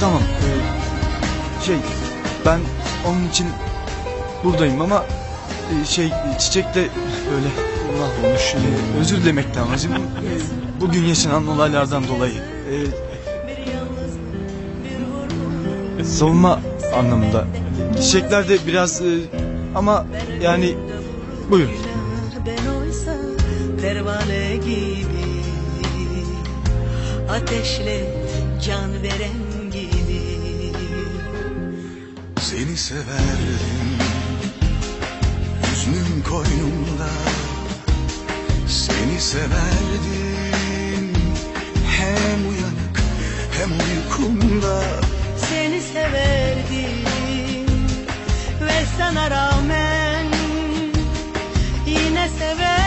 Tamam. e, şey ben onun için buradayım ama e, şey çiçek de böyle mahvolmuş. E, özür dilemek lazım. E, bugün yaşanan olaylardan dolayı. E, savunma anlamında. Çiçekler de biraz e, ama yani buyurun. Ben oysa pervane gibi Ateşle severdim. Hüznün koynumda Seni severdim. Hem uyanık hem uykumda. Seni severdim. Ve sana rağmen yine severdim.